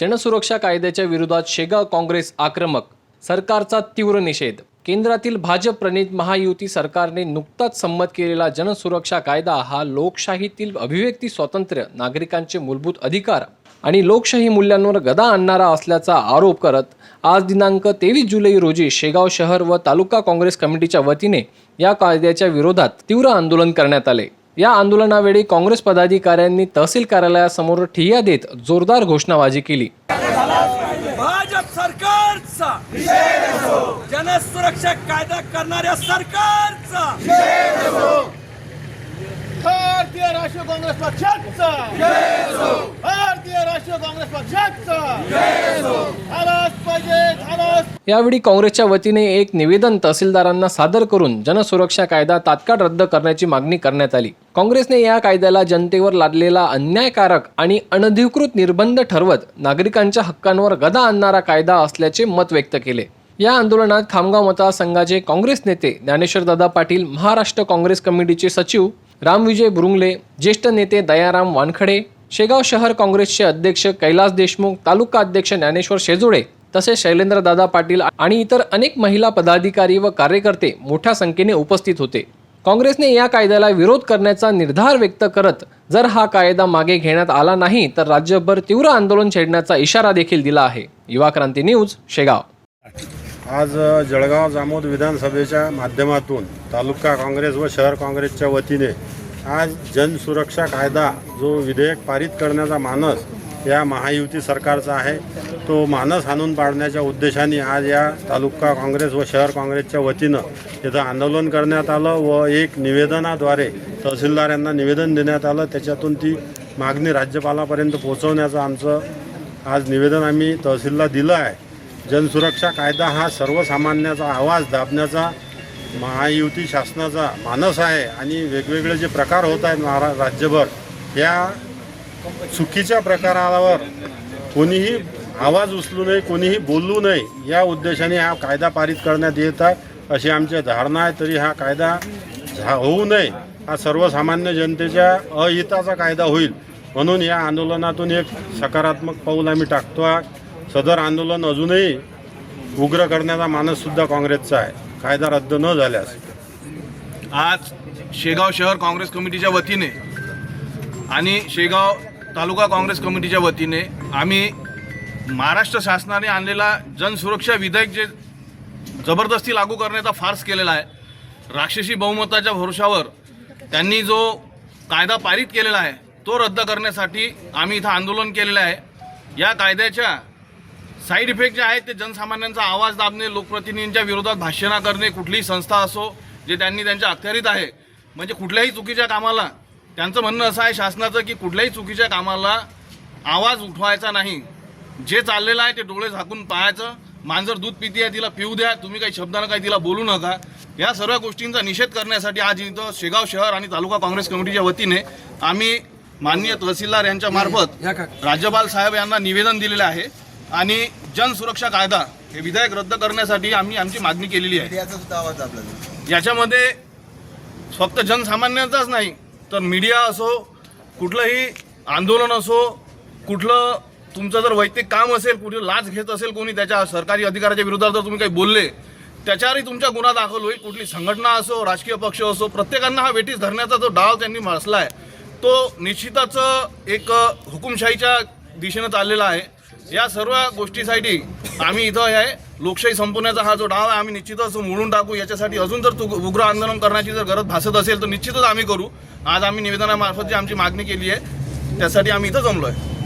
जनसुरक्षा कायद्याच्या विरोधात शेगाव काँग्रेस आक्रमक सरकारचा तीव्र निषेध. केंद्रातील भाजप प्रणित महायुती सरकारने नुकताच संमत केलेला जनसुरक्षा कायदा हा लोकशाहीतील अभिव्यक्ती स्वातंत्र्य नागरिकांचे मूलभूत अधिकार आणि लोकशाही मूल्यांवर गदा आणणारा असल्याचा आरोप करत आज दिनांक तेवीस जुलै रोजी शेगाव शहर व तालुका काँग्रेस कमिटीच्या वतीने या कायद्याच्या विरोधात तीव्र आंदोलन करण्यात आले. या आंदोलनावेळी काँग्रेस पदाधिकाऱ्यांनी तहसील कार्यालयासमोर ठिय्या देत जोरदार घोषणाबाजी केली. भाजप सरकारचा. जनसुरक्षा कायदा करणाऱ्या सरकारचा. भारतीय राष्ट्रीय काँग्रेस पक्षाचा. भारतीय राष्ट्रीय काँग्रेस पक्षाचा यावेळी काँग्रेसच्या वतीने एक निवेदन तहसीलदारांना सादर करून जनसुरक्षा कायदा तात्काळ रद्द करण्याची मागणी करण्यात आली. काँग्रेसने या कायद्याला जनतेवर लादलेला अन्यायकारक आणि अनधिकृत निर्बंध ठरवत नागरिकांच्या हक्कांवर गदा आणणारा कायदा असल्याचे मत व्यक्त केले. या आंदोलनात खामगाव मतदारसंघाचे काँग्रेस नेते ज्ञानेश्वरदादा पाटील महाराष्ट्र काँग्रेस कमिटीचे सचिव रामविजय बुरुंगले ज्येष्ठ नेते दयाराम वानखडे शेगाव शहर काँग्रेसचे अध्यक्ष कैलास देशमुख तालुका अध्यक्ष ज्ञानेश्वर शेजुळे तसेच शैलेंद्रदादा पाटील आणि इतर अनेक महिला पदाधिकारी व कार्यकर्ते मोठ्या संख्येने उपस्थित होते. काँग्रेसने या कायद्याला विरोध करण्याचा निर्धार व्यक्त करत जर हा कायदा मागे घेण्यात आला नाही तर राज्यभर तीव्र आंदोलन छेडण्याचा इशारा देखील दिला आहे. युवा क्रांती न्यूज शेगाव. आज जळगाव जामोद विधानसभेच्या माध्यमातून तालुका काँग्रेस व शहर काँग्रेसच्या वतीने आज जनसुरक्षा कायदा जो विधेयक पारित करण्याचा मानस या महायुती सरकारचा आहे तो मानस हाणून पाडण्याच्या उद्देशाने आज या तालुका काँग्रेस व शहर काँग्रेसच्या वतीनं इथं आंदोलन करण्यात आलं व एक निवेदनाद्वारे तहसीलदार यांना निवेदन देण्यात आलं. त्याच्यातून ती मागणी राज्यपालापर्यंत पोहोचवण्याचं आमचं आज निवेदन आम्ही तहसीलला दिलं आहे. जनसुरक्षा कायदा हा सर्वसामान्याचा आवाज दाबण्याचा महायुती शासनाचा मानस आहे आणि वेगवेगळे जे प्रकार होत आहेत महारा राज्यभर या चुकीच्या प्रकारावर कोणीही आवाज उचलू नये कोणीही बोलू नये या उद्देशाने हा कायदा पारित करण्यात येत आहे. अशी आमची धारणा आहे तरी हा कायदा झा होऊ नये. हा सर्वसामान्य जनतेच्या अहिताचा कायदा होईल. म्हणून या आंदोलनातून एक सकारात्मक पाऊल आम्ही टाकतो आहे. सदर आंदोलन अजूनही उग्र करण्याचा मानससुद्धा काँग्रेसचा आहे. कायदा रद्द न झाल्यास आज शेगाव शहर काँग्रेस कमिटीच्या वतीने आणि शेगाव तालुका काँग्रेस कमिटीच्या वतीने आम्ही महाराष्ट्र शासनाने आणलेला जनसुरक्षा विधेयक जे जबरदस्ती लागू करण्याचा फार्स केलेला आहे राक्षसी बहुमताच्या भरोशावर त्यांनी जो कायदा पारित केलेला आहे तो रद्द करण्यासाठी आम्ही इथं आंदोलन केलेलं आहे. या कायद्याच्या साईड इफेक्ट जे आहेत ते जनसामान्यांचा आवाज दाबणे लोकप्रतिनिधींच्या विरोधात भाषणं करणे कुठलीही संस्था असो जे त्यांनी त्यांच्या अखत्यारीत आहे म्हणजे कुठल्याही चुकीच्या कामाला. त्यांचं म्हणणं असं आहे शासनाचं की कुठल्याही चुकीच्या कामाला आवाज उठवायचा नाही. जे चाललेलं आहे ते डोळे झाकून पाहायचं. मांजर दूध पिती आहे तिला पिऊ द्या. तुम्ही काही शब्दानं काही तिला बोलू नका. या सर्व गोष्टींचा निषेध करण्यासाठी आज इथं शेगाव शहर आणि तालुका काँग्रेस कमिटीच्या वतीने आम्ही माननीय तहसीलदार यांच्या मार्फत राज्यपाल साहेब यांना निवेदन दिलेलं आहे. आणि जनसुरक्षा कायदा हे विधेयक रद्द करण्यासाठी आम्ही आमची मागणी केलेली आहे. याच्यामध्ये फक्त जनसामान्यांचाच नाही तर मीडिया असो कुठलंही आंदोलन असो कुठलं तुमचं जर वैयक्तिक काम असेल कुठे लाच घेत असेल कोणी त्याच्या सरकारी अधिकाऱ्याच्या विरोधात जर तुम्ही काही बोलले त्याच्यावरही तुमच्या गुन्हा दाखल होईल. कुठली संघटना असो राजकीय पक्ष असो प्रत्येकांना हा वेटीस धरण्याचा जो डाव त्यांनी मासला आहे तो निश्चितच एक हुकुमशाहीच्या दिशेनं चाललेला आहे. या सर्व गोष्टीसाठी आम्ही इथं हे लोकशाही संपवण्याचा हा जो डाव आहे आम्ही निश्चितच मोडून टाकू. याच्यासाठी अजून जर उग्र आंदोलन करण्याची जर गरज भासत असेल तर निश्चितच आम्ही करू. आज आम्ही निवेदनामार्फत जी आमची मागणी केली आहे त्यासाठी आम्ही इथं जमलो आहे